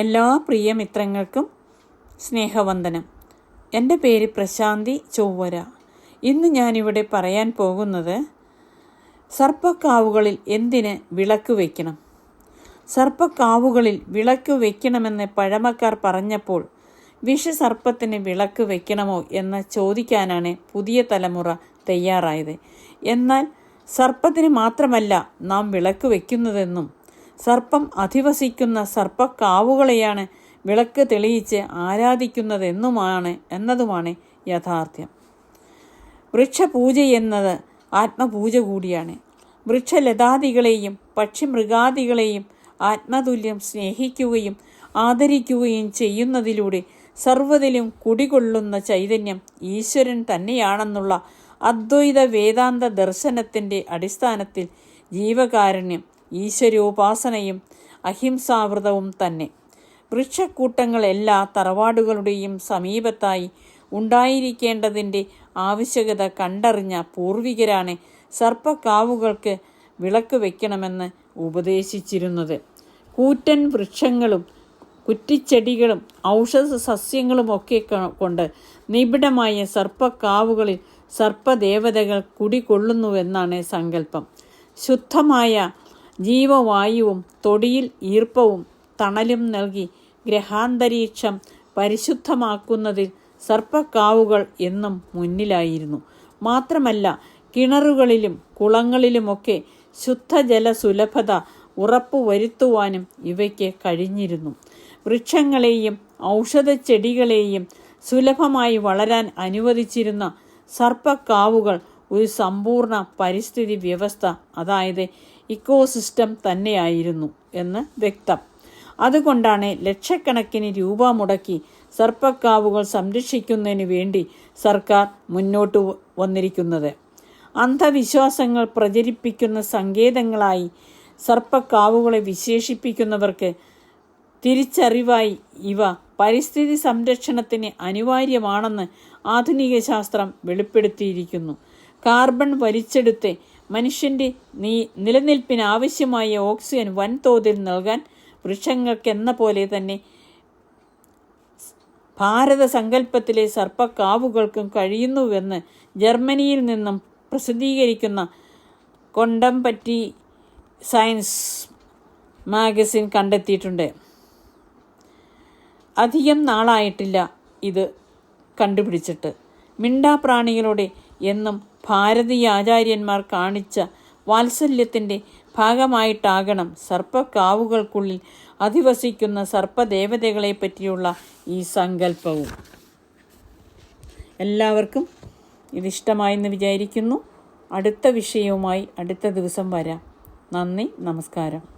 എല്ലാ പ്രിയ മിത്രങ്ങൾക്കും സ്നേഹവന്ദനം. എന്റെ പേര് പ്രശാന്തി ചൊവ്വര. ഇന്ന് ഞാനിവിടെ പറയാൻ പോകുന്നത് സർപ്പക്കാവുകളിൽ എന്തിന് വിളക്ക് വയ്ക്കണം സർപ്പക്കാവുകളിൽ വിളക്ക് വയ്ക്കണമെന്ന് പഴമക്കാർ പറഞ്ഞപ്പോൾ വിഷസർപ്പത്തിന് വിളക്ക് വയ്ക്കണമോ എന്ന് ചോദിക്കാനാണ് പുതിയ തലമുറ തയ്യാറായത്. എന്നാൽ സർപ്പത്തിന് മാത്രമല്ല നാം വിളക്ക് വയ്ക്കുന്നതെന്നും സർപ്പം അധിവസിക്കുന്ന സർപ്പക്കാവുകളെയാണ് വിളക്ക് തെളിയിച്ച് ആരാധിക്കുന്നതെന്നുമാണ് എന്നതുമാണ് യാഥാർത്ഥ്യം. വൃക്ഷപൂജ എന്നത് ആത്മപൂജ കൂടിയാണ്. വൃക്ഷലതാദികളെയും പക്ഷിമൃഗാദികളെയും ആത്മതുല്യം സ്നേഹിക്കുകയും ആദരിക്കുകയും ചെയ്യുന്നതിലൂടെ സർവതിലും കുടികൊള്ളുന്ന ചൈതന്യം ഈശ്വരൻ തന്നെയാണെന്നുള്ള അദ്വൈത വേദാന്ത ദർശനത്തിന്റെ അടിസ്ഥാനത്തിൽ ജീവകാരുണ്യം ഈശ്വരോപാസനയും അഹിംസാവൃതവും തന്നെ. വൃക്ഷക്കൂട്ടങ്ങൾ എല്ലാ തറവാടുകളുടെയും സമീപത്തായി ഉണ്ടായിരിക്കേണ്ടതിന്റെ ആവശ്യകത കണ്ടറിഞ്ഞ പൂർവികരാണ് സർപ്പക്കാവുകൾക്ക് വിളക്ക് വയ്ക്കണമെന്ന് ഉപദേശിച്ചിരുന്നത്. കൂറ്റൻ വൃക്ഷങ്ങളും കുറ്റിച്ചെടികളും ഔഷധ സസ്യങ്ങളും ഒക്കെ കൊണ്ട് നിബിഡമായ സർപ്പക്കാവുകളിൽ സർപ്പദേവതകൾ കുടികൊള്ളുന്നുവെന്നാണ് സങ്കല്പം. ശുദ്ധമായ ജീവവായുവും തൊടിയിൽ ഈർപ്പവും തണലും നൽകി ഗ്രഹാന്തരീക്ഷം പരിശുദ്ധമാക്കുന്നതിൽ സർപ്പക്കാവുകൾ എന്നും മുന്നിലായിരുന്നു. മാത്രമല്ല കിണറുകളിലും കുളങ്ങളിലുമൊക്കെ ശുദ്ധജല സുലഭത ഉറപ്പുവരുത്തുവാനും ഇവയ്ക്ക് കഴിഞ്ഞിരുന്നു. വൃക്ഷങ്ങളെയും ഔഷധച്ചെടികളെയും സുലഭമായി വളരാൻ അനുവദിച്ചിരുന്ന സർപ്പക്കാവുകൾ ഒരു സമ്പൂർണ പരിസ്ഥിതി വ്യവസ്ഥ അതായത് ഇക്കോസിസ്റ്റം തന്നെയായിരുന്നു എന്ന് വ്യക്തം. അതുകൊണ്ടാണ് ലക്ഷക്കണക്കിന് രൂപ മുടക്കി സർപ്പക്കാവുകൾ സംരക്ഷിക്കുന്നതിന് വേണ്ടി സർക്കാർ മുന്നോട്ട് വന്നിരിക്കുന്നത്. അന്ധവിശ്വാസങ്ങൾ പ്രചരിപ്പിക്കുന്ന സങ്കേതങ്ങളായി സർപ്പക്കാവുകളെ വിശേഷിപ്പിക്കുന്നവർക്ക് തിരിച്ചറിവായി ഇവ പരിസ്ഥിതി സംരക്ഷണത്തിന് അനിവാര്യമാണെന്ന് ആധുനിക ശാസ്ത്രം വെളിപ്പെടുത്തിയിരിക്കുന്നു. കാർബൺ വലിച്ചെടുത്ത് മനുഷ്യന്റെ നീ നിലനിൽപ്പിന് ആവശ്യമായ ഓക്സിജൻ വൻതോതിൽ നൽകാൻ വൃക്ഷങ്ങൾക്കെന്ന പോലെ തന്നെ ഭാരത സങ്കല്പത്തിലെ സർപ്പക്കാവുകൾക്കും കഴിയുന്നുവെന്ന് ജർമ്മനിയിൽ നിന്നും പ്രസിദ്ധീകരിക്കുന്ന കൊണ്ടംപറ്റി സയൻസ് മാഗസിൻ കണ്ടെത്തിയിട്ടുണ്ട്. അധികം നാളായിട്ടില്ല ഇത് കണ്ടുപിടിച്ചിട്ട്. മിണ്ടാപ്രാണികളുടെ എന്നും ഭാരതീയ ആചാര്യന്മാർ കാണിച്ച വാത്സല്യത്തിന്റെ ഭാഗമായിട്ടാകണം സർപ്പക്കാവുകൾക്കുള്ളിൽ അധിവസിക്കുന്ന സർപ്പദേവതകളെ പറ്റിയുള്ള ഈ സങ്കല്പവും. എല്ലാവർക്കും ഇതിഷ്ടമായെന്ന് വിചാരിക്കുന്നു. അടുത്ത വിഷയവുമായി അടുത്ത ദിവസം വരാം. നന്ദി നമസ്കാരം.